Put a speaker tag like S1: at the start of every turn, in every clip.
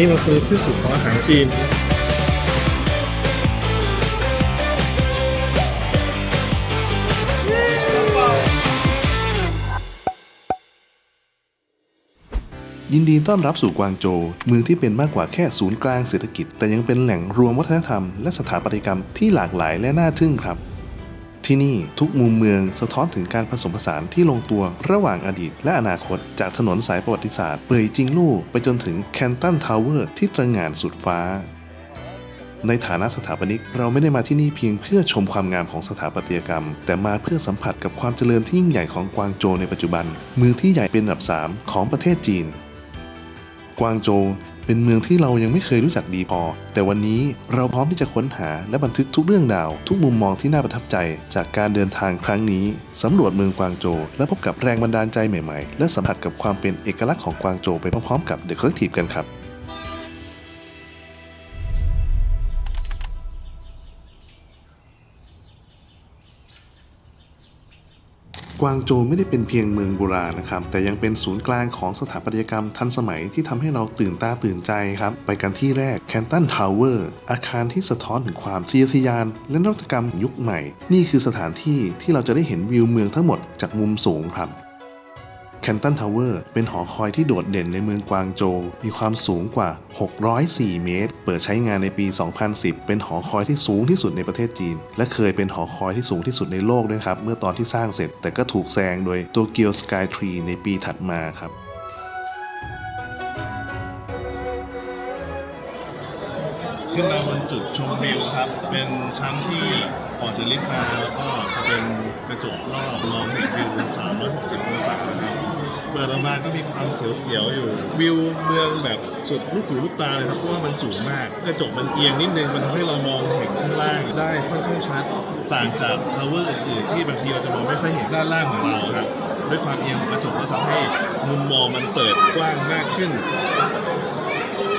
S1: นนี้มันคือที่สุดของอาหารจีน
S2: ยินดีต้อนรับสู่กวางโจวเมืองที่เป็นมากกว่าแค่ศูนย์กลางเศรษฐกิจ แต่ยังเป็นแหล่งรวมวัฒนธรรมและสถาปัตยกรรมที่หลากหลายและน่าทึ่งครับ ที่นี่ทุกมุมเมืองสะท้อนถึงการผสมผสานที่ลงตัวระหว่างอดีตและอนาคต จากถนนสายประวัติศาสตร์เปยจิงลู่ไปจนถึงแคนตันทาวเวอร์ที่ตระหง่านสุดฟ้าในฐานะสถาปนิกเราไม่ได้มาที่นี่เพียงเพื่อชมความงามของสถาปัตยกรรม แต่มาเพื่อสัมผัสกับความเจริญที่ยิ่งใหญ่ของกวางโจวในปัจจุบัน เมืองที่ใหญ่เป็นอันดับ 3 ของประเทศจีน กวางโจว เป็นเมืองที่เรายังไม่เคยรู้จักดีพอ แต่วันนี้เราพร้อมที่จะค้นหาและบันทึกทุกเรื่องราว ทุกมุมมองที่น่าประทับใจ จากการเดินทางครั้งนี้ สำรวจเมืองกวางโจวและพบกับแรงบันดาลใจใหม่ๆ และสัมผัสกับความเป็นเอกลักษณ์ของกวางโจวไปพร้อมๆกับ The Collective กันครับ กวางโจวไม่ได้เป็นเพียงเมืองโบราณนะครับ แต่ยังเป็นศูนย์กลางของสถาปัตยกรรมทันสมัยที่ทำให้เราตื่นตาตื่นใจครับ ไปกันที่แรกแคนตันทาวเวอร์อาคารที่สะท้อนถึงความทะเยอทะยาน และนวัตกรรมยุคใหม่ นี่คือสถานที่ที่เราจะได้เห็นวิวเมืองทั้งหมดจากมุมสูงครับ แคนตันทาวเวอร์เป็นหอคอยที่โดดเด่นในเมืองกวางโจว มีความสูงกว่า 604 เมตร เปิดใช้งานในปี 2010 เป็นหอคอยที่สูงที่สุดในประเทศจีน และเคยเป็นหอคอยที่สูงที่สุดในโลกด้วยครับ เมื่อตอนที่สร้างเสร็จ แต่ก็ถูกแซงโดยโตเกียวสกายทรีในปีถัดมาครับ
S1: ขึ้นมาบนจุดชมวิวครับ เป็นชั้นที่ออกจากลิฟต์มาแล้วก็จะเป็นกระจกรอบมองเห็นวิว 360 องศา เปิดออกมาก็มีความเสียวๆอยู่ วิวเมืองแบบสุดลูกหูลูกตาเลยครับเพราะว่ามันสูงมากกระจกมันเอียงนิดนึงมันทำให้เรามองเห็นข้างล่างได้ค่อนข้างชัดต่างจากทาวเวอร์อื่นๆที่บางทีเราจะมองไม่ค่อยเห็นด้านล่างของเราครับด้วยความเอียงของกระจกก็ทำให้มุมมองมันเปิดกว้างมากขึ้น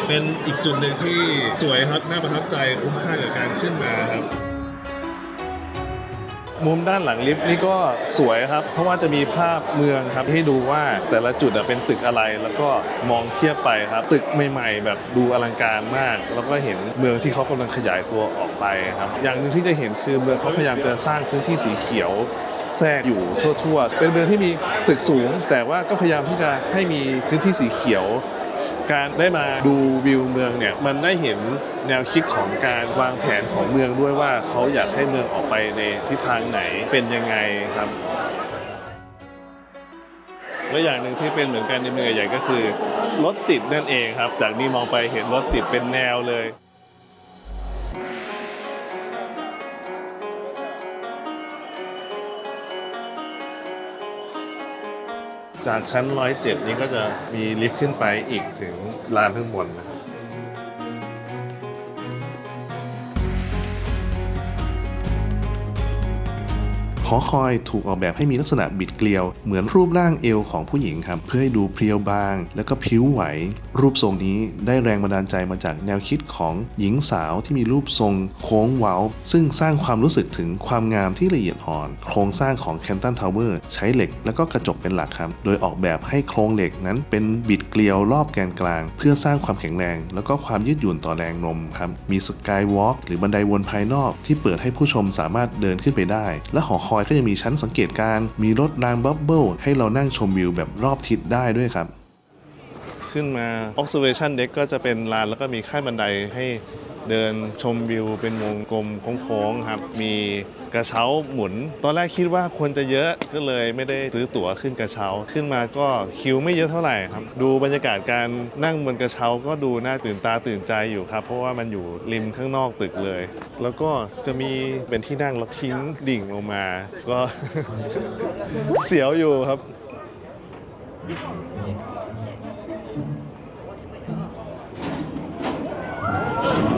S1: เป็นอีกจุดหนึ่งที่สวยครับน่าประทับใจคุ้มค่ากับการขึ้นมาครับ มุมด้านหลังลิฟต์นี่ก็สวยครับ เพราะว่าจะมีภาพเมืองครับให้ดูว่าแต่ละจุดเป็นตึกอะไรแล้วก็มองเทียบไปครับ ตึกใหม่ ๆ แบบดูอลังการมาก แล้วก็เห็นเมืองที่เขากำลังขยายตัวออกไปครับ อย่างหนึ่งที่จะเห็นคือเมืองเขาพยายามจะสร้างพื้นที่สีเขียวแทรกอยู่ทั่ว ๆ เป็นเมืองที่มีตึกสูง แต่ว่าก็พยายามที่จะให้มีพื้นที่สีเขียว การได้มาดูวิวเมืองเนี่ยมันได้เห็นแนวคิดของการวางแผนของเมืองด้วยว่าเขาอยากให้เมืองออกไปในทิศทางไหนเป็นยังไงครับและอย่างหนึ่งที่เป็นเหมือนกันในเมืองใหญ่ก็คือรถติดนั่นเองครับ จากนี้มองไปเห็นรถติดเป็นแนวเลย จากชั้น 107 นี้ก็จะมีลิฟต์ขึ้นไปอีกถึงลานข้างบนนะ
S2: อคอยถูกออกแบบให้มีลักษณะบิดเกลียว เหมือนรูปร่างเอวของผู้หญิงครับ เพื่อให้ดูเพรียวบาง แล้วก็ผิวไหว รูปทรงนี้ได้แรงบันดาลใจมาจากแนวคิดของหญิงสาวที่มีรูปทรงโค้งเว้า ซึ่งสร้างความรู้สึกถึงความงามที่ละเอียดอ่อน โครงสร้างของแคนตันทาวเวอร์ใช้เหล็กและก็กระจกเป็นหลักครับ โดยออกแบบให้โครงเหล็กนั้นเป็นบิดเกลียวรอบแกนกลาง เพื่อสร้างความแข็งแรง แล้วก็ความยืดหยุ่นต่อแรงลมครับ มีสกายวอล์กหรือบันไดวนภายนอกที่เปิดให้ผู้ชมสามารถเดินขึ้นไปได้ และหอคอยก็ยังมีชั้นสังเกตการ์มีรถรางบับเบิลให้เรานั่งชมวิวแบบรอบทิศได้ด้วยครับ
S1: ขึ้นมา observation deck ก็จะเป็นลานแล้วก็มีขั้นบันไดให้เดินชมวิวเป็นวงกลมโค้งๆครับ มีกระเช้าหมุน ตอนแรกคิดว่าคนจะเยอะก็เลยไม่ได้ซื้อตั๋วขึ้นกระเช้า ขึ้นมาก็คิวไม่เยอะเท่าไหร่ครับ ดูบรรยากาศการนั่งบนกระเช้าก็ดูน่าตื่นตาตื่นใจอยู่ครับ เพราะว่ามันอยู่ริมข้างนอกตึกเลย แล้วก็จะมีเป็นที่นั่งแล้วทิ้งดิ่งลงมา ก็เสียวอยู่ครับ Oh,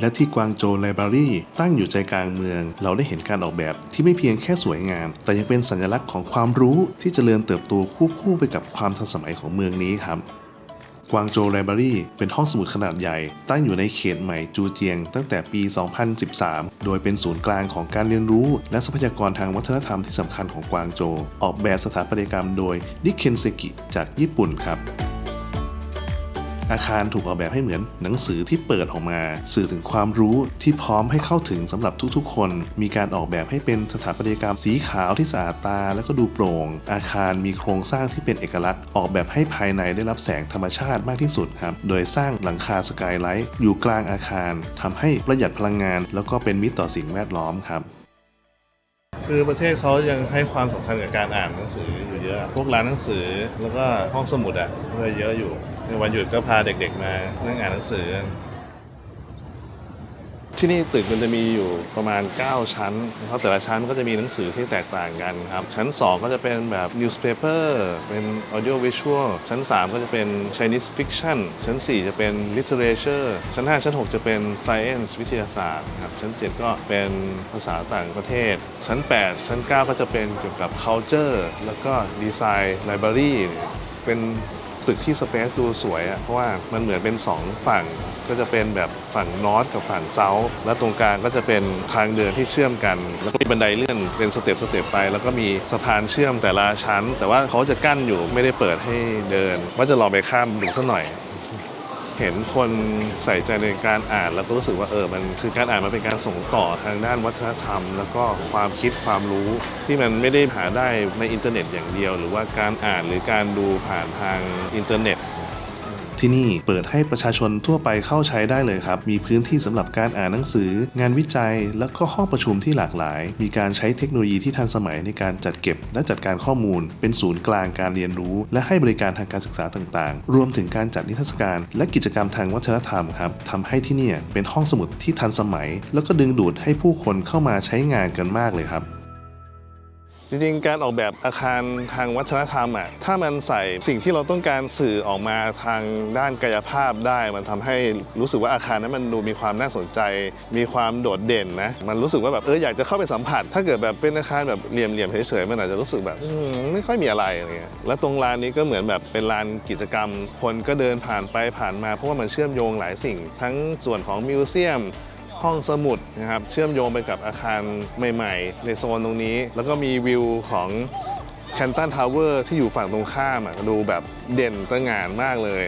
S2: และที่กวางโจวไลบรารีตั้งอยู่ใจกลางเมือง เราได้เห็นการออกแบบที่ไม่เพียงแค่สวยงาม แต่ยังเป็นสัญลักษณ์ของความรู้ที่เจริญเติบโตควบคู่ไปกับความทันสมัยของเมืองนี้ครับกวางโจวไลบรารีเป็นห้องสมุดขนาดใหญ่ ตั้งอยู่ในเขตใหม่จูเจียง ตั้งแต่ปี 2013 โดยเป็นศูนย์กลางของการเรียนรู้ และทรัพยากรทางวัฒนธรรมที่สำคัญของกวางโจวออกแบบสถาปัตยกรรมโดยดิเคนเซกิจากญี่ปุ่นครับ อาคารถูกออกแบบให้เหมือนหนังสือที่เปิดออกมา สื่อถึงความรู้ที่พร้อมให้เข้าถึงสำหรับทุกๆ คน มีการออกแบบให้เป็นสถาปัตยกรรมสีขาวที่สะอาดตา แล้วก็ดูโปร่ง อาคารมีโครงสร้างที่เป็นเอกลักษณ์ ออกแบบให้ภายในได้รับแสงธรรมชาติมากที่สุดครับ โดยสร้างหลังคาสกายไลท์อยู่กลางอาคารทำให้ประหยัดพลังงาน แล้วก็เป็นมิตรต่อสิ่งแวดล้อมครับ
S1: คือประเทศเขายังให้ความสำคัญกับการอ่านหนังสืออยู่เยอะ พวกร้านหนังสือแล้วก็ห้องสมุดอะก็เยอะอยู่ วันหยุดก็พาเด็กๆมานั่งอ่านหนังสือ ที่นี่ตึกมันจะมีอยู่ประมาณ 9 ชั้นนะครับแต่ละชั้นก็จะมีหนังสือที่แตกต่างกันครับ ชั้น 2 ก็จะเป็นแบบ newspaper เป็น audio visual ชั้น 3 ก็จะเป็น Chinese fiction ชั้น 4 จะเป็น literature ชั้น 5 ชั้น 6 จะเป็น science วิทยาศาสตร์ครับ ชั้น 7 ก็เป็นภาษาต่างประเทศ ชั้น 8 ชั้น 9 ก็จะเป็นเกี่ยวกับ culture แล้วก็ design library เป็น ตึกที่สเปซดูสวยอะเพราะว่ามันเหมือนเป็น 2 ฝั่ง ก็จะเป็นแบบฝั่งนอร์ทกับฝั่งเซาท์และตรงกลางก็จะเป็นทางเดินที่เชื่อมกัน แล้วก็มีบันไดเลื่อนเป็นสเต็ปสเต็ปไป แล้วก็มีสะพานเชื่อมแต่ละชั้น แต่ว่าเขาจะกั้นอยู่ไม่ได้เปิดให้เดิน ว่าจะลองไปข้ามดูสักหน่อย เห็นคนใส่ใจในการอ่านแล้วก็รู้สึกว่าเออมันคือการอ่านมันเป็นการส่งต่อทางด้านวัฒนธรรม แล้วก็ความคิดความรู้ที่มันไม่ได้หาได้ในอินเทอร์เน็ตอย่างเดียว หรือว่าการอ่านหรือการดูผ่านทางอินเทอร์เน็ต
S2: ที่นี่เปิดให้ประชาชนทั่วไปเข้าใช้ได้เลยครับ มีพื้นที่สำหรับการอ่านหนังสือ งานวิจัย แล้วก็ห้องประชุมที่หลากหลาย มีการใช้เทคโนโลยีที่ทันสมัยในการจัดเก็บ และจัดการข้อมูล เป็นศูนย์กลางการเรียนรู้ และให้บริการทางการศึกษาต่างๆ รวมถึงการจัดนิทรรศการ และกิจกรรมทางวัฒนธรรมครับทำให้ที่นี่เป็นห้องสมุดที่ทันสมัย แล้วก็ดึงดูดให้ผู้คนเข้ามาใช้งานกันมากเลยครับ
S1: จริงๆ การออกแบบอาคารทางวัฒนธรรมอะถ้ามันใส่สิ่งที่เราต้องการสื่อออกมาทางด้านกายภาพได้ มันทำให้รู้สึกว่าอาคารนั้นมันดูมีความน่าสนใจ มีความโดดเด่นนะ มันรู้สึกว่าแบบเอออยากจะเข้าไปสัมผัส ถ้าเกิดแบบเป็นอาคารแบบเหลี่ยมๆเฉยๆมันอาจจะรู้สึกแบบไม่ค่อยมีอะไรอะไรเงี้ยแล้วตรงลานนี้ก็เหมือนแบบเป็นลานกิจกรรม คนก็เดินผ่านไปผ่านมาเพราะว่ามันเชื่อมโยงหลายสิ่ง ทั้งส่วนของมิวเซียม ห้องสมุดนะครับเชื่อมโยงไปกับอาคารใหม่ๆ ในโซนตรงนี้ แล้วก็มีวิวของแคนตันทาวเวอร์ที่อยู่ฝั่งตรงข้ามดูแบบเด่นตระหง่านมากเลย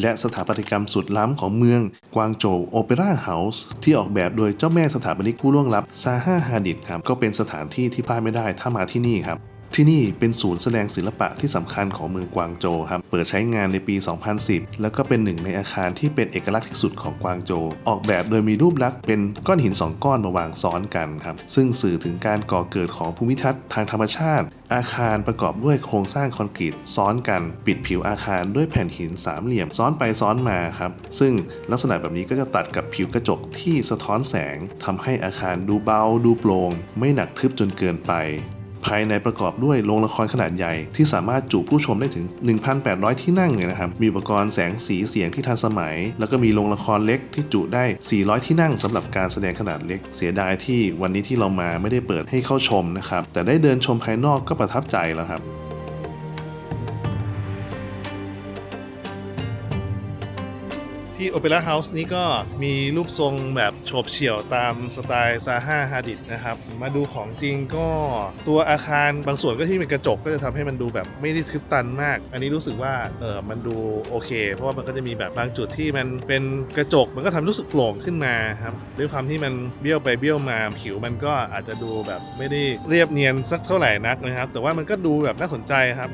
S2: และสถาปัตยกรรมสุดล้ำของเมืองกวางโจวโอเปร่าเฮาส์ที่ออกแบบโดยเจ้าแม่สถาปนิกผู้ล่วงลับซาฮาฮาดิดครับ ก็เป็นสถานที่ที่พลาดไม่ได้ถ้ามาที่นี่ครับ ที่นี่เป็นศูนย์แสดงศิลปะที่สำคัญของเมืองกวางโจครับ เปิดใช้งานในปี 2010 แล้วก็เป็นหนึ่งในอาคารที่เป็นเอกลักษณ์ที่สุดของกวางโจ ออกแบบโดยมีรูปลักษณ์เป็นก้อนหินสองก้อนมาวางซ้อนกันครับ ซึ่งสื่อถึงการก่อเกิดของภูมิทัศน์ทางธรรมชาติ อาคารประกอบด้วยโครงสร้างคอนกรีตซ้อนกัน ปิดผิวอาคารด้วยแผ่นหินสามเหลี่ยมซ้อนไปซ้อนมาครับ ซึ่งลักษณะแบบนี้ก็จะตัดกับผิวกระจกที่สะท้อนแสงทำให้อาคารดูเบาดูโปร่งไม่หนักทึบจนเกินไป ภายในประกอบด้วยโรงละครขนาดใหญ่ ที่สามารถจุผู้ชมได้ถึง 1,800 ที่นั่งเนี่ยนะครับมีอุปกรณ์แสงสีเสียงที่ทันสมัย แล้วก็มีโรงละครเล็กที่จุได้ 400 ที่นั่งสำหรับการแสดงขนาดเล็ก เสียดายที่วันนี้ที่เรามาไม่ได้เปิดให้เข้าชมนะครับแต่ได้เดินชมภายนอกก็ประทับใจแล้วครับ
S1: ที่โอเปร่าเฮาส์นี้ก็มีรูปทรงแบบโฉบเฉี่ยวตามสไตล์ซาฮาฮาดิดนะครับ มาดูของจริงก็ตัวอาคารบางส่วนก็ที่เป็นกระจกก็จะทำให้มันดูแบบไม่ได้ทึบตันมาก อันนี้รู้สึกว่าเออมันดูโอเค เพราะว่ามันก็จะมีแบบบางจุดที่มันเป็นกระจกมันก็ทำให้รู้สึกโปร่งขึ้นมาครับด้วยความที่มันเบี้ยวไปเบี้ยวมาผิวมันก็อาจจะดูแบบไม่ได้เรียบเนียนสักเท่าไหร่นักนะครับ แต่ว่ามันก็ดูแบบน่าสนใจครับ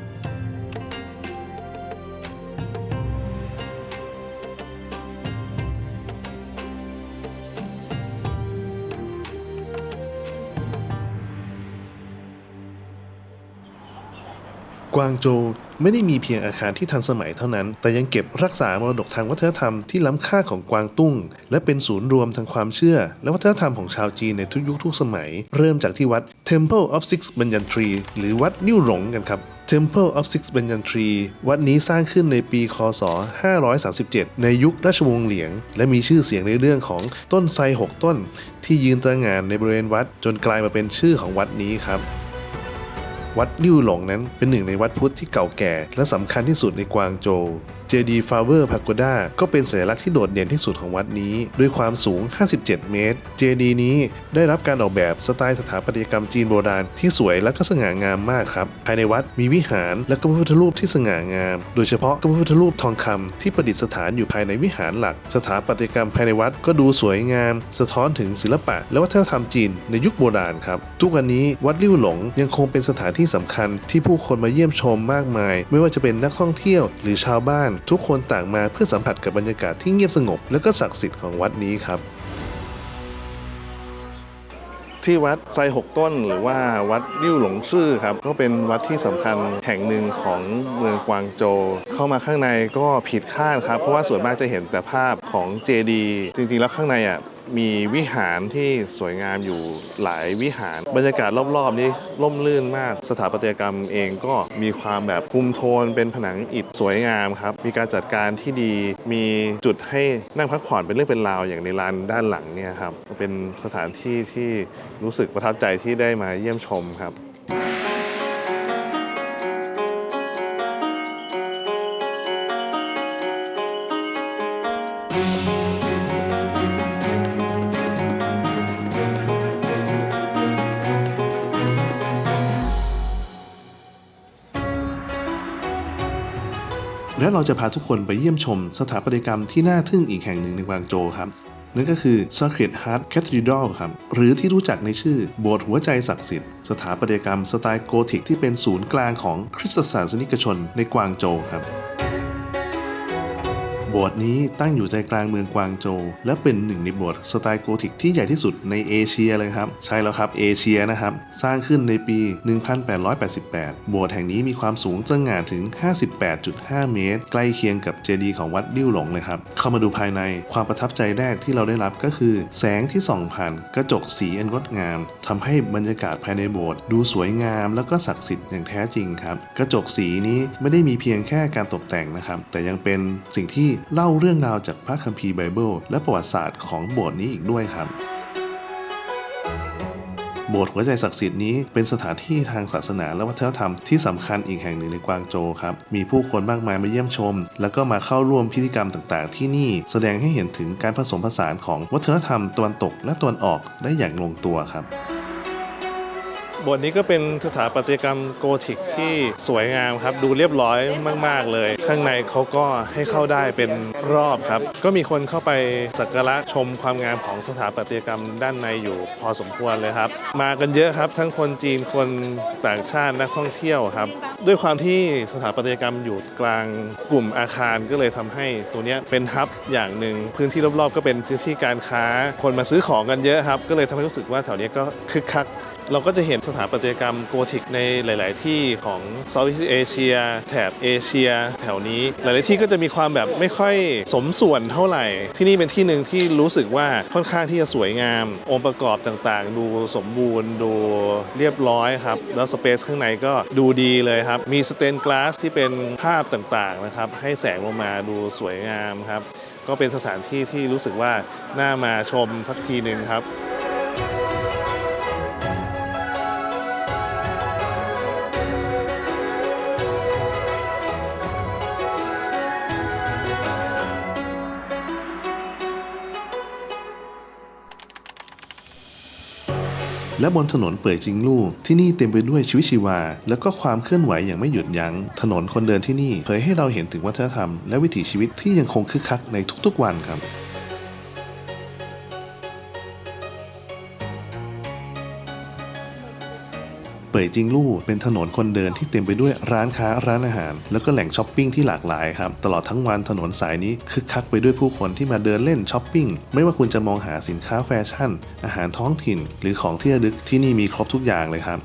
S2: กวางโจวไม่ได้มีเพียงอาคารที่ทันสมัยเท่านั้น แต่ยังเก็บรักษามรดกทางวัฒนธรรมที่ล้ำค่าของกวางตุ้ง และเป็นศูนย์รวมทางความเชื่อ และวัฒนธรรมของชาวจีนในทุกยุคทุกสมัย เริ่มจากที่วัด Temple of Six Banyan Tree หรือวัดนิ้วหลงกันครับ Temple of Six Banyan Tree วัดนี้สร้างขึ้นในปี คศ 537 ในยุคราชวงศ์เหลียง และมีชื่อเสียงในเรื่องของต้นไทรหกต้น ที่ยืนตระหง่านในบริเวณวัดจนกลายมาเป็นชื่อของวัดนี้ครับ วัดลิ่วหลงนั้นเป็นหนึ่งในวัดพุทธที่เก่าแก่ และสำคัญที่สุดในกวางโจวเจดีฟาเวอร์พาโกดาก็เป็นสัญลักษณ์ที่โดดเด่นที่สุดของวัดนี้ ด้วยความสูง 57 เมตรเจดีนี้ได้รับการออกแบบสไตล์สถาปัตยกรรมจีนโบราณที่สวยและก็สง่างามมากครับ ภายในวัดมีวิหารและก็พระพุทธรูปที่สง่างาม โดยเฉพาะพระพุทธรูปทองคำที่ประดิษฐานอยู่ภายในวิหารหลัก สถาปัตยกรรมภายในวัดก็ดูสวยงาม สะท้อนถึงศิลปะ และวัฒนธรรมจีนในยุคโบราณครับ ทุกวันนี้วัดลิ่วหลงยังคงเป็นสถานที่สำคัญที่ผู้คนมาเยี่ยมชมมากมาย ไม่ว่าจะเป็นนักท่องเที่ยวหรือชาวบ้านทุกคนต่างมาเพื่อสัมผัสกับบรรยากาศที่เงียบสงบ และก็ศักดิ์สิทธิ์ของวัดนี้ครับ ที่วัดไซหกต้นหรือว่าวัดยิ่วหลงซื่อครับ ก็เป็นวัดที่สำคัญแห่งหนึ่งของเมืองกวางโจ เข้ามาข้างในก็ผิดคาดครับ เพราะว่าส่วนมากจะเห็นแต่ภาพของเจดี จริงๆแล้วข้างในอะ มีวิหารที่สวยงามอยู่หลายวิหาร บรรยากาศรอบๆนี้ร่มรื่นมาก สถาปัตยกรรมเองก็มีความแบบคุมโทนเป็นผนังอิฐสวยงามครับ มีการจัดการที่ดีมีจุดให้นั่งพักผ่อนเป็นเรื่องเป็นราวอย่างในลานด้านหลังเนี่ยครับเป็นสถานที่ที่รู้สึกประทับใจที่ได้มาเยี่ยมชมครับ และเราจะพาทุกคนไปเยี่ยมชมสถาปัตยกรรมที่น่าทึ่งอีกแห่งหนึ่งในกวางโจครับ นั่นก็คือ Sacred Heart Cathedral ครับ หรือที่รู้จักในชื่อโบสถ์หัวใจศักดิ์สิทธิ์ สถาปัตยกรรมสไตล์โกธิกที่เป็นศูนย์กลางของคริสตศาสนิกชนในกวางโจครับ โบสถ์นี้ตั้งอยู่ใจกลางเมืองกวางโจวและเป็นหนึ่งในโบสถ์สไตล์โกธิกที่ใหญ่ที่สุดในเอเชียเลยครับ ใช่แล้วครับเอเชียนะครับ สร้างขึ้นในปี 1888 โบสถ์แห่งนี้มีความสูงจะงานถึง 58.5 เมตร ใกล้เคียงกับเจดีย์ของวัดดิ้วหลงเลยครับ เข้ามาดูภายในความประทับใจแรกที่เราได้รับก็คือ แสงที่ส่องผ่านกระจกสีอันงดงามทำให้บรรยากาศภายในโบสถ์ดูสวยงาม แล้วก็ศักดิ์สิทธิ์อย่างแท้จริงครับ กระจกสีนี้ไม่ได้มีเพียงแค่การตกแต่งนะครับ แต่ยังเป็นสิ่งที่เล่าเรื่องราวจากพระคัมภีร์ไบเบิล และประวัติศาสตร์ของโบสถ์นี้อีกด้วยครับโบสถ์หัวใจศักดิ์สิทธิ์นี้เป็นสถานที่ทางศาสนาและวัฒนธรรมที่สำคัญอีกแห่งหนึ่งในกวางโจครับ มีผู้คนมากมายมาเยี่ยมชม แล้วก็มาเข้าร่วมพิธีกรรมต่างๆ ที่นี่แสดงให้เห็นถึงการผสมผสานของวัฒนธรรมตะวันตกและตะวันออกได้อย่างลงตัวครับ บสถ์นี้ก็เป็นสถาปัตยกรรมโกธิกที่สวยงามครับ ดูเรียบร้อยมาก ๆ เลย ข้างในเขาก็ให้เข้าได้เป็นรอบครับ ก็มีคนเข้าไปสักการะชมความงามของสถาปัตยกรรมด้านในอยู่พอสมควรเลยครับ มากันเยอะครับ ทั้งคนจีนคนต่างชาตินักท่องเที่ยวครับ ด้วยความที่สถาปัตยกรรมอยู่กลางกลุ่มอาคารก็เลยทำให้ตัวนี้เป็นฮับอย่างหนึ่งพื้นที่รอบๆ ก็เป็นพื้นที่การค้า คนมาซื้อของกันเยอะครับ ก็เลยทำให้รู้สึกว่าแถวเนี้ยก็คึกคัก เราก็จะเห็นสถาปัตยกรรมโกธิกในหลาย ๆ ที่ของเซาท์อีสเอเชียแถบเอเชีย แถวนี้ หลาย ๆ ที่ก็จะมีความแบบไม่ค่อยสมส่วนเท่าไหร่ ที่นี่เป็นที่หนึ่งที่รู้สึกว่าค่อนข้างที่จะสวยงาม องค์ประกอบต่าง ๆ ดูสมบูรณ์ดูเรียบร้อยครับ แล้วสเปซข้างในก็ดูดีเลยครับ มีสเตนกลาสที่เป็นภาพต่าง ๆ นะครับ ให้แสงลงมาดูสวยงามครับ ก็เป็นสถานที่ที่รู้สึกว่าน่ามาชมสักทีหนึ่งครับ และบนถนนเป่ยจิงลู่ที่นี่เต็มไปด้วยชีวิตชีวา และก็ความเคลื่อนไหวอย่างไม่หยุดยัง้ง ถนนคนเดินที่นี่เผยให้เราเห็นถึงวัฒนธรรมและวิถีชีวิตที่ยังคงคึกคักในทุกๆวันครับ ป่ยจิงลู่เป็นถนนคนเดินที่เต็มไปด้วยร้านค้าร้านอาหาร แล้วก็แหล่งช้อปปิ้งที่หลากหลายครับตลอดทั้งวันถนนสายนี้คึกคักไปด้วยผู้คนที่มาเดินเล่นช้อปปิ้งไม่ว่าคุณจะมองหาสินค้าแฟชั่น อาหารท้องถิ่น หรือของที่ระลึกที่นี่มีครบทุกอย่างเลยครับ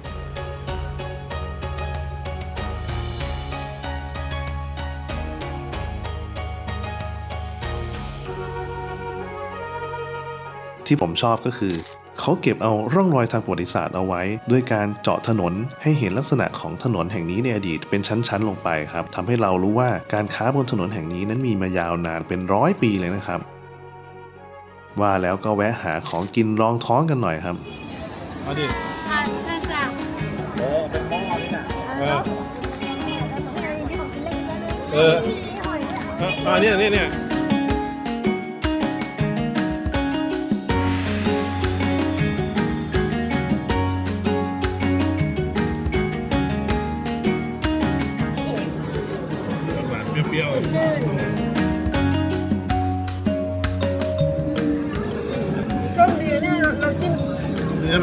S2: ที่ผมชอบก็คือ เขาเก็บเอาร่องรอยทางประวัติศาสตร์เอาไว้ ด้วยการเจาะถนนให้เห็นลักษณะของถนนแห่งนี้ในอดีตเป็นชั้นๆ ลงไปครับทำให้เรารู้ว่าการค้าบนถนนแห่งนี้นั้นมีมายาวนานเป็นร้อยปีเลยนะครับ ว่าแล้วก็แวะหาของกินรองท้องกันหน่อยครับ
S1: เอาดิ
S3: ใช่ใช่จ้ะ
S1: โอ้เป็นหม้อนี่นะ
S3: เออแล้วผมอยากกินของกินเล่นเยอะเลย
S1: เออ
S3: มีหอยด้วยเอา
S1: อ่าเนี่ยเนี่ยเนี่ย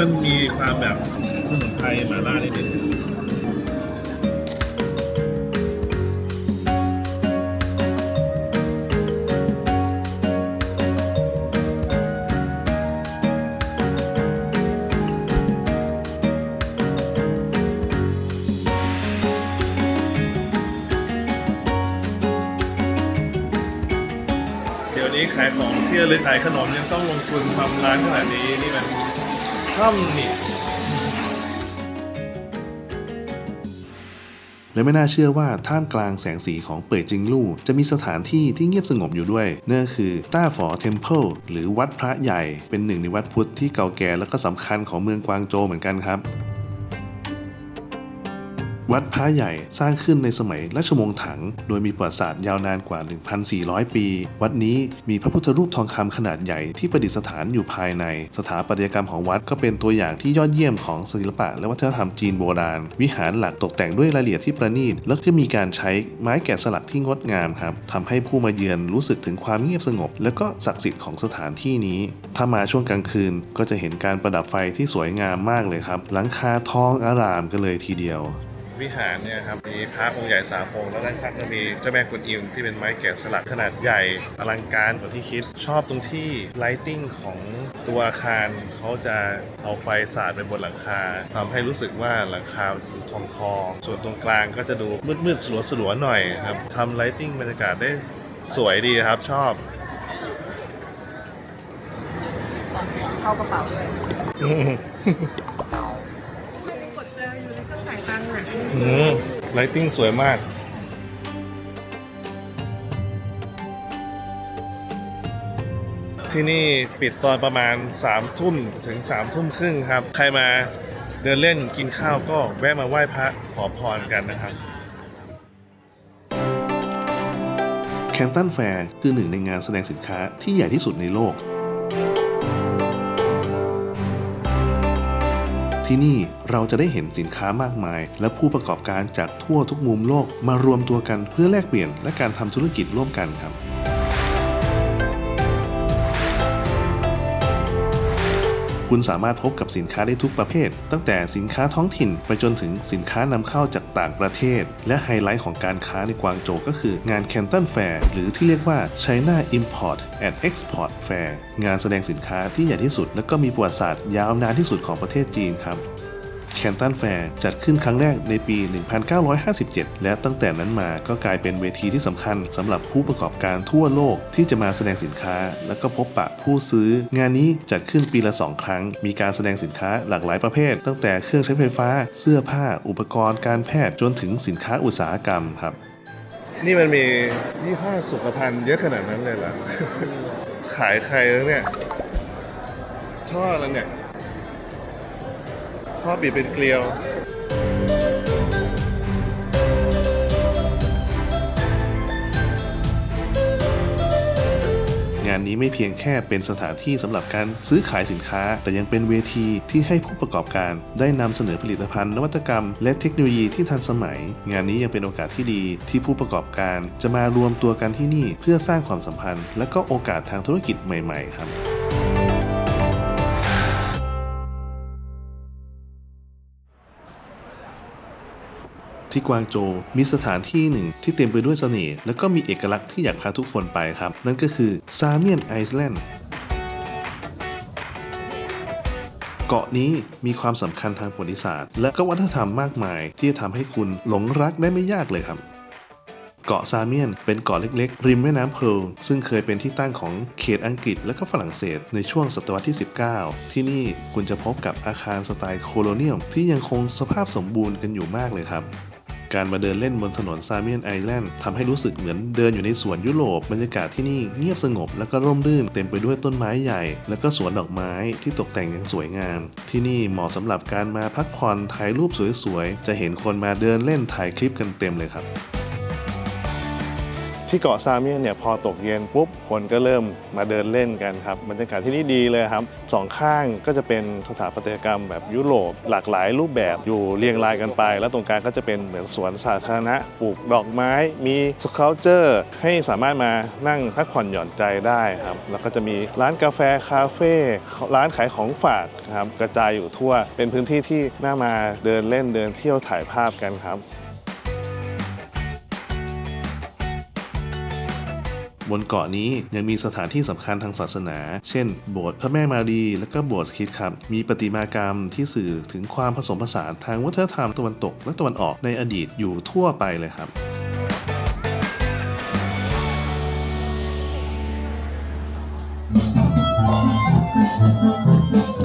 S3: มันมี
S1: ความแบบสมุนไพรหมาล่านิดนึงเดี๋ยวนี้ขายของเที่ยวหรือขายขนมยังต้องลงทุนทำร้านขนาดนี้นี่มัน ช่ำนี่
S2: และไม่น่าเชื่อว่าท่ามกลางแสงสีของเป่ยจิงลู่จะมีสถานที่ที่เงียบสงบอยู่ด้วยนั่นคือต้าฝอเทมเพิลหรือวัดพระใหญ่เป็นหนึ่งในวัดพุทธที่เก่าแก่และก็สำคัญของเมืองกวางโจวเหมือนกันครับ วัดพระใหญ่สร้างขึ้นในสมัยราชวงศ์ถัง โดยมีประวัติศาสตร์ยาวนานกว่า 1,400 ปี วัดนี้มีพระพุทธรูปทองคำขนาดใหญ่ที่ประดิษฐานอยู่ภายใน สถาปัตยกรรมของวัดก็เป็นตัวอย่างที่ยอดเยี่ยมของศิลปะและวัฒนธรรมจีนโบราณ วิหารหลักตกแต่งด้วยรายละเอียดที่ประณีต แล้วก็มีการใช้ไม้แกะสลักที่งดงามครับทำให้ผู้มาเยือนรู้สึกถึงความเงียบสงบ และก็ศักดิ์สิทธิ์ของสถานที่นี้ ถ้ามาช่วงกลางคืนก็จะเห็นการประดับไฟที่สวยงามมากเลยครับ หลังคาทองอารามกันเลยทีเดียว
S1: วิหารเนี่ยครับมีพระองค์ใหญ่สามองค์แล้วด้านข้างก็มีเจ้าแม่กวนอิมที่เป็นไม้แกะสลักขนาดใหญ่อลังการกว่าที่คิด ชอบตรงที่ไลติ้งของตัวอาคารเขาจะเอาไฟสาดไปบนหลังคาทำให้รู้สึกว่าหลังคาดูทองทองๆส่วนตรงกลางก็จะดูมืดๆสลัวๆหน่อยครับทำไลติ้งบรรยากาศได้สวยดีครับชอบ
S3: เข้ากระเป๋าด้วย
S1: อืมไลติ้งสวยมาก ที่นี่ปิดตอนประมาณ3ามทุ่มถึง3ามทุ่มครึ่งครับ ใครมาเดินเล่นกินข้าวก็แวะมาไหว้พระขอพรกันนะครับ
S2: แคนตันแฟร์คือหนึ่งในงานแสดงสินค้าที่ใหญ่ที่สุดในโลก ที่นี่เราจะได้เห็นสินค้ามากมาย และผู้ประกอบการจากทั่วทุกมุมโลกมารวมตัวกันเพื่อแลกเปลี่ยนและการทำธุรกิจร่วมกันครับ คุณสามารถพบกับสินค้าได้ทุกประเภท ตั้งแต่สินค้าท้องถิ่น ไปจนถึงสินค้านำเข้าจากต่างประเทศ และไฮไลท์ของการค้าในกวางโจวก็คืองานแคนตันแฟร์หรือที่เรียกว่า China Import and Export Fair งานแสดงสินค้าที่ใหญ่ที่สุด และก็มีประวัติศาสตร์ยาวนานที่สุดของประเทศจีนครับ แคนตันแฟร์จัดขึ้นครั้งแรกในปี 1957 และตั้งแต่นั้นมาก็กลายเป็นเวทีที่สำคัญสำหรับผู้ประกอบการทั่วโลกที่จะมาแสดงสินค้า และก็พบปะผู้ซื้อ งานนี้จัดขึ้นปีละ 2 ครั้ง มีการแสดงสินค้าหลากหลายประเภท ตั้งแต่เครื่องใช้ไฟฟ้า เสื้อผ้า อุปกรณ์การแพทย์จนถึงสินค้าอุตสาหกรรมครับ
S1: นี่มันมียี่ห้อสุขภัณฑ์เยอะขนาดนั้นเลยเหรอขายใครแล้วเนี่ยท่อแล้วเนี่ย ท่อบีบเป็นเกลียว
S2: งานนี้ไม่เพียงแค่เป็นสถานที่สำหรับการซื้อขายสินค้า แต่ยังเป็นเวทีที่ให้ผู้ประกอบการได้นำเสนอผลิตภัณฑ์ นวัตกรรม และเทคโนโลยีที่ทันสมัย งานนี้ยังเป็นโอกาสที่ดีที่ผู้ประกอบการจะมารวมตัวกันที่นี่ เพื่อสร้างความสัมพันธ์ และก็โอกาสทางธุรกิจใหม่ ๆ ครับ ที่กวางโจวมีสถานที่หนึ่งที่เต็มไปด้วยเสน่ห์และก็มีเอกลักษณ์ที่อยากพาทุกคนไปครับ นั่นก็คือซาเมียนไอซ์แลนด์เกาะนี้มีความสำคัญทางประวัติศาสตร์ และก็วัฒนธรรมมากมาย ที่จะทำให้คุณหลงรักได้ไม่ยากเลยครับเกาะซาเมียนเป็นเกาะเล็กๆ ริมแม่น้ำเพิร์ลซึ่งเคยเป็นที่ตั้งของเขตอังกฤษและก็ฝรั่งเศสในช่วงศตวรรษที่ 19 ที่นี่คุณจะพบกับอาคารสไตล์โคโลเนียมที่ยังคงสภาพสมบูรณ์กันอยู่มากเลยครับ การมาเดินเล่นบนถนนซาเมียนไอแลนด์ทำให้รู้สึกเหมือนเดินอยู่ในสวนยุโรปบรรยากาศที่นี่เงียบสงบ และก็ร่มรื่นเต็มไปด้วยต้นไม้ใหญ่ และก็สวนดอกไม้ที่ตกแต่งอย่างสวยงาม ที่นี่เหมาะสำหรับการมาพักผ่อนถ่ายรูปสวยๆ จะเห็นคนมาเดินเล่นถ่ายคลิปกันเต็มเลยครับ ที่เกาะซาเมียนเนี่ยพอตกเย็นปุ๊บคนก็เริ่มมาเดินเล่นกันครับบรรยากาศที่นี่ดีเลยครับสองข้างก็จะเป็นสถาปัตยกรรมแบบยุโรปหลากหลายรูปแบบอยู่เรียงรายกันไป แล้วตรงกลางก็จะเป็นเหมือนสวนสาธารณะปลูกดอกไม้ มีสเคาเจอร์ให้สามารถมานั่งพักผ่อนหย่อนใจได้ครับแล้วก็จะมีร้านกาแฟคาเฟ่ร้านขายของฝากครับกระจายอยู่ทั่ว เป็นพื้นที่ที่น่ามาเดินเล่นเดินเที่ยวถ่ายภาพกันครับ บนเกาะนี้ยังมีสถานที่สำคัญทางศาสนา เช่น โบสถ์พระแม่มารี และก็โบสถ์คิดครับ มีประติมากรรมที่สื่อถึงความผสมผสานทางวัฒนธรรมตะวันตก และตะวันออกในอดีตอยู่ทั่วไปเลยครับうん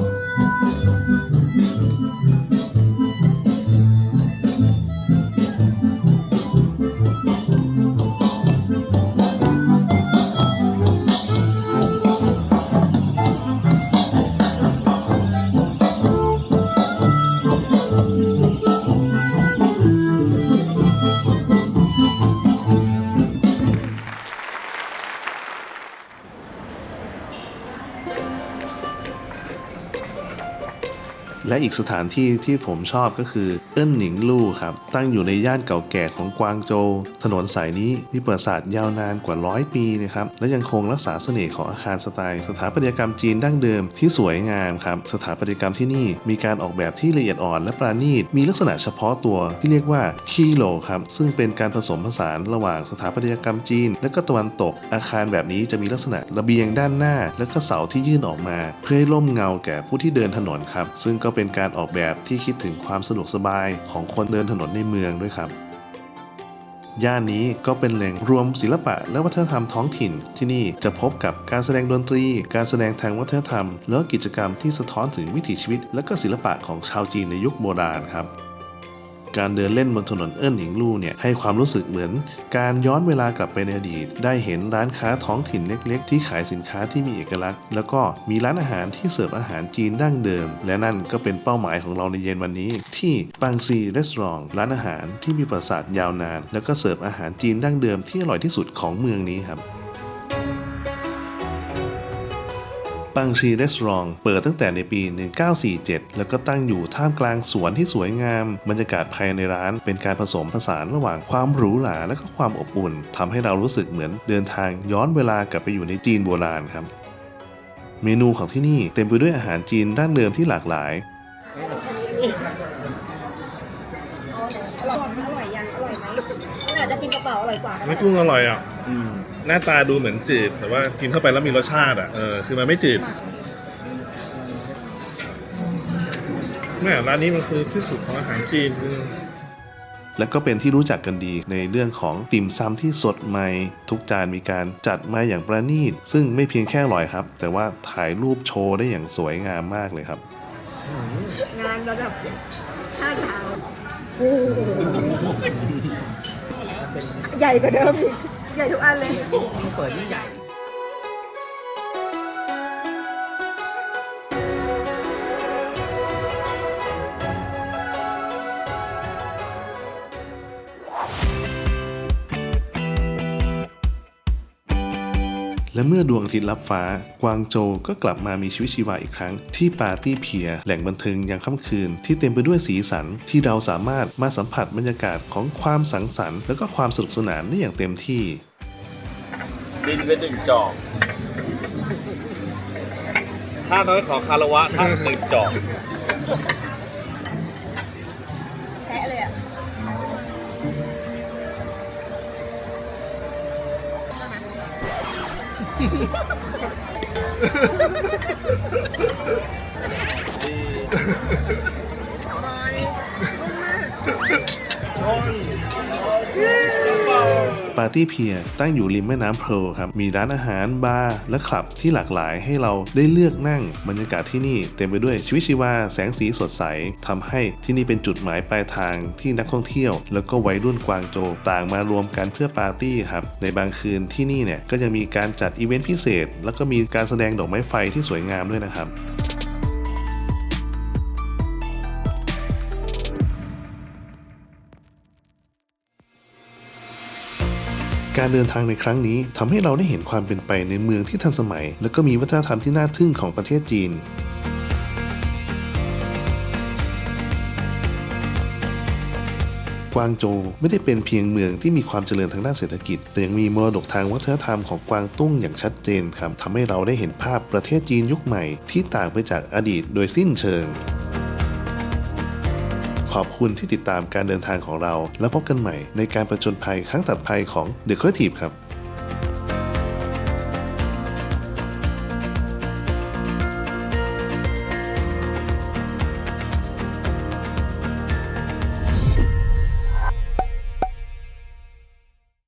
S2: อีกสถานที่ที่ผมชอบก็คือเอิ้นหนิงลู่ครับ ตั้งอยู่ในย่านเก่าแก่ของกวางโจวถนนสายนี้มีประวัติศาสตร์ยาวนานกว่าร้อยปีนะครับและยังคงรักษาเสน่ห์ของอาคารสไตล์ สถาปัตยกรรมจีนดั้งเดิมที่สวยงามครับสถาปัตยกรรมที่นี่มีการออกแบบที่ละเอียดอ่อนและปราณีตมีลักษณะเฉพาะตัวที่เรียกว่าคีโลครับซึ่งเป็นการผสมผสานระหว่างสถาปัตยกรรมจีน และก็ตะวันตกอาคารแบบนี้จะมีลักษณะระเบียงด้านหน้า และก็เสาที่ยื่นออกมา เพื่อให้ร่มเงาแก่ผู้ที่เดินถนนครับซึ่งก็เป็นการออกแบบที่คิดถึงความสะดวกสบายของคนเดินถนนในเมืองด้วยครับ ย่านนี้ก็เป็นแหล่งรวมศิลปะและวัฒนธรรมท้องถิ่น ที่นี่จะพบกับการแสดงดนตรี การแสดงทางวัฒนธรรม และกิจกรรมที่สะท้อนถึงวิถีชีวิต และก็ศิลปะของชาวจีนในยุคโบราณครับ การเดินเล่นบนถนนเอิ้นหนิงลู่เนี่ยให้ความรู้สึกเหมือน การย้อนเวลากลับไปในอดีต ได้เห็นร้านค้าท้องถิ่นเล็ก ๆ ที่ขายสินค้าที่มีเอกลักษณ์ แล้วก็มีร้านอาหารที่เสิร์ฟอาหารจีนดั้งเดิม และนั่นก็เป็นเป้าหมายของเราในเย็นวันนี้ ที่ปังซีรีสอร์ทร้านอาหารที่มีประวัติศาสตร์ยาวนาน แล้วก็เสิร์ฟอาหารจีนดั้งเดิมที่อร่อยที่สุดของเมืองนี้ครับ ปังชีรีสอร์ทเปิดตั้งแต่ในปี 1947 แล้วก็ตั้งอยู่ท่ามกลางสวนที่สวยงาม บรรยากาศภายในร้านเป็นการผสมผสานระหว่างความหรูหราและก็ความอบอุ่นทำให้เรารู้สึกเหมือนเดินทางย้อนเวลากลับไปอยู่ในจีนโบราณครับ เมนูของที่นี่เต็มไปด้วยอาหารจีนดั้งเดิมที่หลากหลาย
S3: อร่อยอร่อยยังอร่อยไหมอาจจะกินกระเป๋าอร่อยกว่าก็
S1: ไม่
S3: ได้
S1: กุ้งอร่อยอะ หน้าตาดูเหมือนจืด แต่ว่ากินเข้าไปแล้วมีรสชาติอะเออคือมันไม่จืดแม่ร้านนี้มันคือที่สุดของอาหารจีนคือ
S2: และก็เป็นที่รู้จักกันดีในเรื่องของติ่มซำที่สดใหม่ ทุกจานมีการจัดมาอย่างประณีต ซึ่งไม่เพียงแค่อร่อยครับ แต่ว่าถ่ายรูปโชว์ได้อย่างสวยงามมากเลยครับ
S3: งานระดับห้าดาวโอ้โหใหญ่กว่าเดิมอีก ใหญ่ทุกอันเลย
S4: ยิ่งเปิดยิ่งใหญ่
S2: และเมื่อดวงอาทิตย์ลับฟ้ากวางโจวก็กลับมามีชีวิตชีวาอีกครั้ง ที่ปาร์ตี้เพีย แหล่งบันเทิงยามค่ำคืน ที่เต็มไปด้วยสีสัน ที่เราสามารถมาสัมผัสบรรยากาศของความสังสรรค์และก็ความสนุกสนานได้อย่างเต็มที่
S5: ดินเป็นหนึ่งจอกข้าน้อยขอคารวะท่าหนึ่งจอกา
S2: ปาร์ตี้เพียตั้งอยู่ริมแม่น้ำเพลครับ มีร้านอาหาร บาร์ และคลับที่หลากหลายให้เราได้เลือกนั่ง บรรยากาศที่นี่เต็มไปด้วยชีวิตชีวา แสงสีสดใสทำให้ที่นี่เป็นจุดหมายปลายทางที่นักท่องเที่ยว แล้วก็วัยรุ่นกวางโจต่างมารวมกันเพื่อปาร์ตี้ครับ ในบางคืนที่นี่เนี่ยก็ยังมีการจัดอีเวนต์พิเศษ แล้วก็มีการแสดงดอกไม้ไฟที่สวยงามด้วยนะครับ การเดินทางในครั้งนี้ทำให้เราได้เห็นความเป็นไปในเมืองที่ทันสมัย และก็มีวัฒนธรรมที่น่าทึ่งของประเทศจีนกวางโจวไม่ได้เป็นเพียงเมืองที่มีความเจริญทางด้านเศรษฐกิจ แต่ยังมีมรดกทางวัฒนธรรมของกวางตุ้งอย่างชัดเจนครับทำให้เราได้เห็นภาพประเทศจีนยุคใหม่ที่ต่างไปจากอดีตโดยสิ้นเชิง ขอบคุณที่ติดตามการเดินทางของเรา แล้วพบกันใหม่ในการประจนภัยครั้งตัดภัยของ The Creative ครับ